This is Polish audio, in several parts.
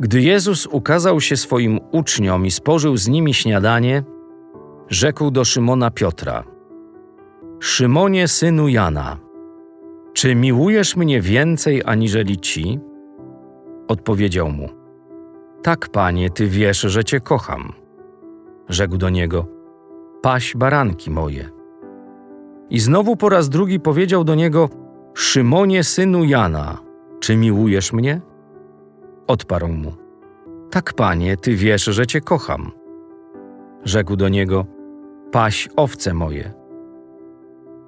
Gdy Jezus ukazał się swoim uczniom i spożył z nimi śniadanie, rzekł do Szymona Piotra: Szymonie, synu Jana, czy miłujesz mnie więcej aniżeli ci? Odpowiedział mu: Tak, panie, ty wiesz, że cię kocham. Rzekł do niego: Paś baranki moje. I znowu po raz drugi powiedział do niego: Szymonie, synu Jana, czy miłujesz mnie? Odparł mu: Tak, panie, ty wiesz, że cię kocham. Rzekł do niego: Paś owce moje.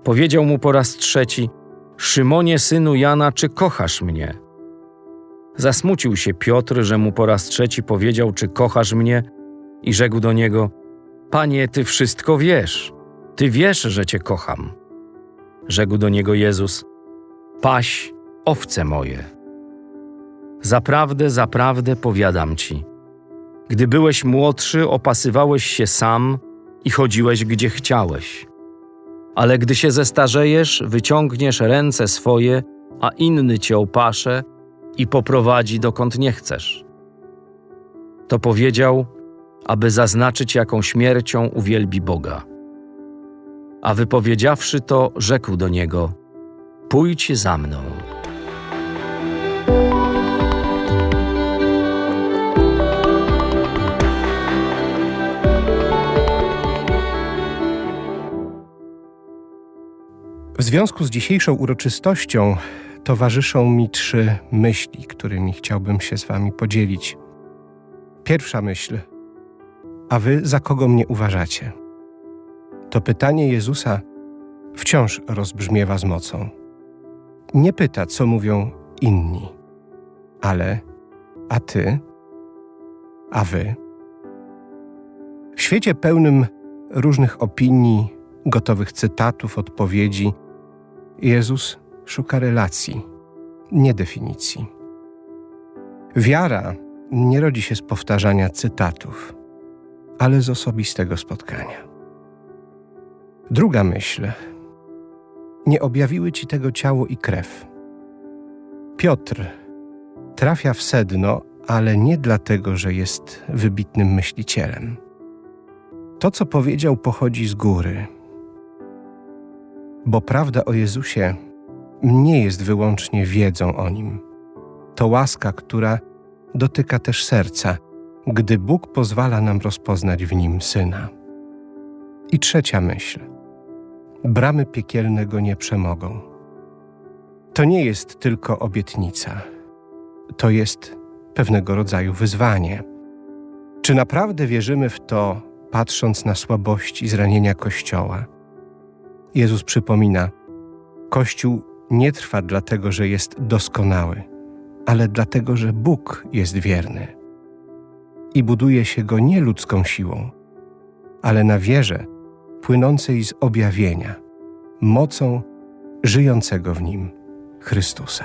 Powiedział mu po raz trzeci: Szymonie, synu Jana, czy kochasz mnie? Zasmucił się Piotr, że mu po raz trzeci powiedział: Czy kochasz mnie? I rzekł do niego: Panie, ty wszystko wiesz. Ty wiesz, że cię kocham. Rzekł do niego Jezus: Paś owce moje. Zaprawdę, zaprawdę powiadam ci. Gdy byłeś młodszy, opasywałeś się sam i chodziłeś gdzie chciałeś. Ale gdy się zestarzejesz, wyciągniesz ręce swoje, a inny cię opasze i poprowadzi dokąd nie chcesz. To powiedział, aby zaznaczyć, jaką śmiercią uwielbi Boga. A wypowiedziawszy to, rzekł do niego: Pójdź za mną. W związku z dzisiejszą uroczystością towarzyszą mi trzy myśli, którymi chciałbym się z Wami podzielić. Pierwsza myśl: A Wy za kogo mnie uważacie? To pytanie Jezusa wciąż rozbrzmiewa z mocą. Nie pyta, co mówią inni, ale a Ty? A Wy? W świecie pełnym różnych opinii, gotowych cytatów, odpowiedzi, Jezus szuka relacji, nie definicji. Wiara nie rodzi się z powtarzania cytatów, ale z osobistego spotkania. Druga myśl. Nie objawiły ci tego ciało i krew. Piotr trafia w sedno, ale nie dlatego, że jest wybitnym myślicielem. To, co powiedział, pochodzi z góry bo prawda o Jezusie nie jest wyłącznie wiedzą o nim. To łaska, która dotyka też serca, gdy Bóg pozwala nam rozpoznać w nim syna. I trzecia myśl. Bramy piekielne go nie przemogą. To nie jest tylko obietnica, to jest pewnego rodzaju wyzwanie. Czy naprawdę wierzymy w to, patrząc na słabości i zranienia Kościoła? Jezus przypomina: Kościół nie trwa dlatego, że jest doskonały, ale dlatego, że Bóg jest wierny. I buduje się go nie ludzką siłą, ale na wierze płynącej z objawienia, mocą żyjącego w nim Chrystusa.